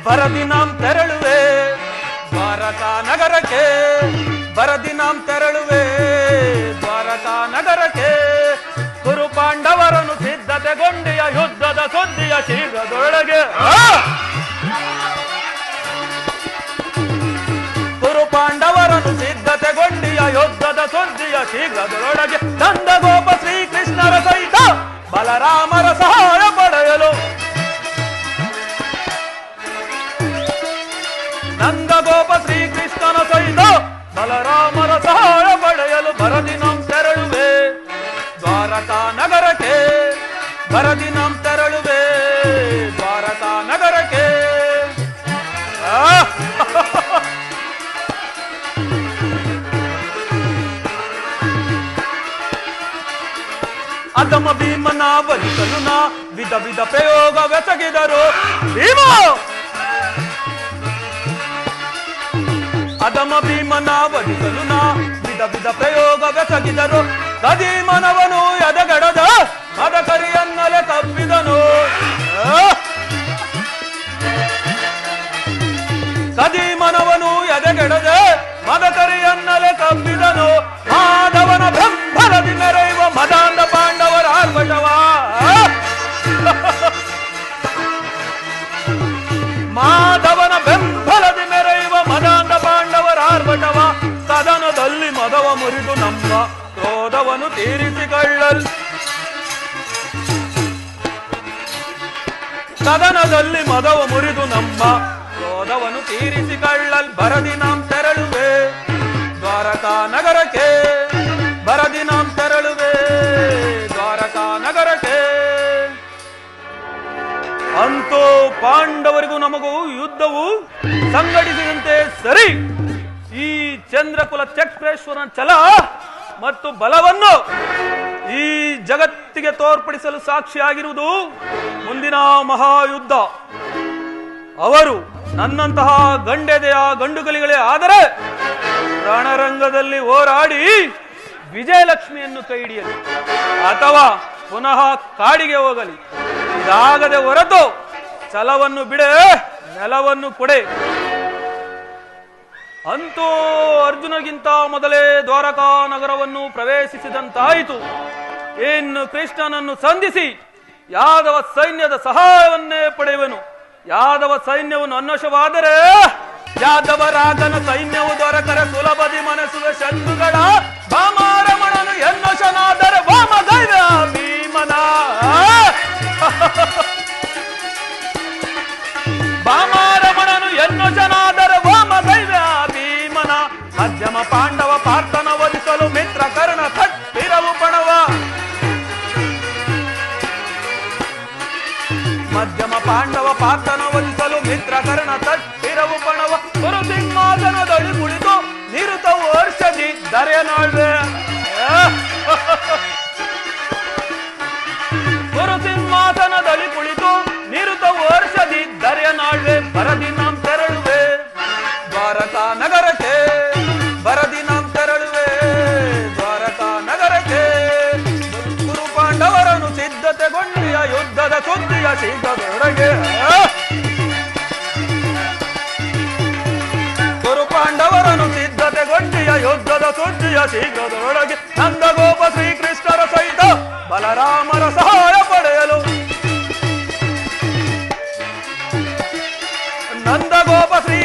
ಬರದಿ ನಾಂ ತೆರಳುವೆ. ಭಾರತ ನಗರಕ್ಕೆ ಬರದಿ ನಾಂ ತೆರಳುವೆ. ಭಾರತ ನಗರಕ್ಕೆ, ಗುರು ಪಾಂಡವರನ್ನು ಸಿದ್ಧತೆಗೊಂಡಿಯ ಯುದ್ಧದ ಸುದ್ದಿಯ ಶೀಘ್ರದೊಳಗೆ. ಗುರು ಪಾಂಡವರನು ಸಿದ್ಧತೆಗೊಂಡಿಯ ಯುದ್ಧದ ಸುದ್ದಿಯ ಶೀಘ್ರದೊಳಗೆ. ನಂದಗೋಪ ಶ್ರೀಕೃಷ್ಣರ ಸಹಿತ ಬಲರಾಮರ ನಂದಗೋಪ ಶ್ರೀಕೃಷ್ಣನ ಸಹಿತ ಬಲರಾಮರ ಸಹಾಯ ಪಡೆಯಲು ಬರದಿ ನಾಂ ತೆರಳುವೆ. ದ್ವಾರಕಾ ನಗರಕ್ಕೆ ಬರದಿ ನಾಂ ತೆರಳುವೆ. ದ್ವಾರಕಾ ನಗರಕ್ಕೆ. ಆ! ಅಧಮ ಭೀಮನ ವರಿಸಲು ನಾ ವಿಧ ವಿಧ ಪ್ರಯೋಗವೆಸಗಿದರು ಭೀಮ! ಅಧಮ ಭೀಮನ ವರಿಸಲು ನಾ ವಿಧ ವಿಧ ಪ್ರಯೋಗವೆಸಗಿದರು ಕದೀಮನವನು ಎದಗಡದ ಮುರಿದು ನಮ್ಮ ಕ್ರೋಧವನ್ನು ತೀರಿಸಿಕೊಳ್ಳಲ್. ಸದನದಲ್ಲಿ ಮದವ ಮುರಿದು ನಮ್ಮ ಕ್ರೋಧವನ್ನು ತೀರಿಸಿಕೊಳ್ಳಲ್. ಬರದಿ ನಾಂ ತೆರಳುವೆ. ದ್ವಾರಕಾ ನಗರಕ್ಕೆ. ಬರದಿ ನಾಂ ತೆರಳುವೆ. ದ್ವಾರಕಾ ನಗರಕ್ಕೆ. ಅಂತೂ ಪಾಂಡವರಿಗೂ ನಮಗೂ ಯುದ್ಧವು ಸಂಘಟಿಸಿದಂತೆ ಸರಿ. ಚಂದ್ರಕುಲ ಚಕ್ರೇಶ್ವರನ ಛಲ ಮತ್ತು ಬಲವನ್ನು ಈ ಜಗತ್ತಿಗೆ ತೋರ್ಪಡಿಸಲು ಸಾಕ್ಷಿಯಾಗಿರುವುದು ಮುಂದಿನ ಮಹಾಯುದ್ಧ. ಅವರು ನನ್ನಂತಹ ಗಂಡೆದೆಯ ಗಂಡುಗಲಿಗಳೇ ಆದರೆ ರಣರಂಗದಲ್ಲಿ ಹೋರಾಡಿ ವಿಜಯಲಕ್ಷ್ಮಿಯನ್ನು ಕೈ ಹಿಡಿಯಲಿ ಅಥವಾ ಪುನಃ ಕಾಡಿಗೆ ಹೋಗಲಿ. ಇದಾಗದೆ ಹೊರತು ಛಲವನ್ನು ಬಿಡೆ ನೆಲವನ್ನು ಕೊಡೆ. ಅಂತೂ ಅರ್ಜುನಗಿಂತ ಮೊದಲೇ ದ್ವಾರಕಾ ನಗರವನ್ನು ಪ್ರವೇಶಿಸಿದಂತಾಯಿತು. ಇನ್ನು ಕೃಷ್ಣನನ್ನು ಸಂಧಿಸಿ ಯಾದವ ಸೈನ್ಯದ ಸಹಾಯವನ್ನೇ ಪಡೆಯುವನು. ಯಾದವ ಸೈನ್ಯವನ್ನು ಅನ್ವಶವಾದರೆ ಯಾದವ ರಾಜನ ಸೈನ್ಯವು ದೊರಕರ ಸುಲಭದಿ ಮನಸ್ಸುವ ಶತ್ರುಗಳ ಭಾಮಾರಮಣನು ಎನ್ನಶನಾದರೆ ಭಾಮ ಭೀಮನ. ಮಧ್ಯಮ ಪಾಂಡವ ಪಾರ್ಥನ ಒಲಿಸಲು ಮಿತ್ರ ಕರ್ಣ ಕಟ್ಟಿರವು ಪಣವ. ಮಧ್ಯಮ ಪಾಂಡವ ಪಾರ್ಥನ ಒಲಿಸಲು ಮಿತ್ರ ಕರ್ಣ ತಟ್ಟಿರವು ಪಣವ. ಗುರು ಸಿಂಹಾಸನದಳಿ ಕುಳಿತು ನಿರುತ ವರ್ಷದಿ ದರೆಯನಾಳ್ವೆ ಶೀಘ್ರದೊಳಗೆ ಗುರು ಸಿದ್ಧತೆ ಸಿದ್ಧತೆಗೊಂಡಿಯ ಯುದ್ಧದ ಸುದ್ದಿಯ ಶೀಘ್ರದೊಳಗೆ ನಂದಗೋಪ ಶ್ರೀಕೃಷ್ಣರ ಸಹಿತ ಬಲರಾಮರ ಸಹಾಯ ಪಡೆಯಲು. ನಂದಗೋಪ ಶ್ರೀಕೃಷ್ಣರ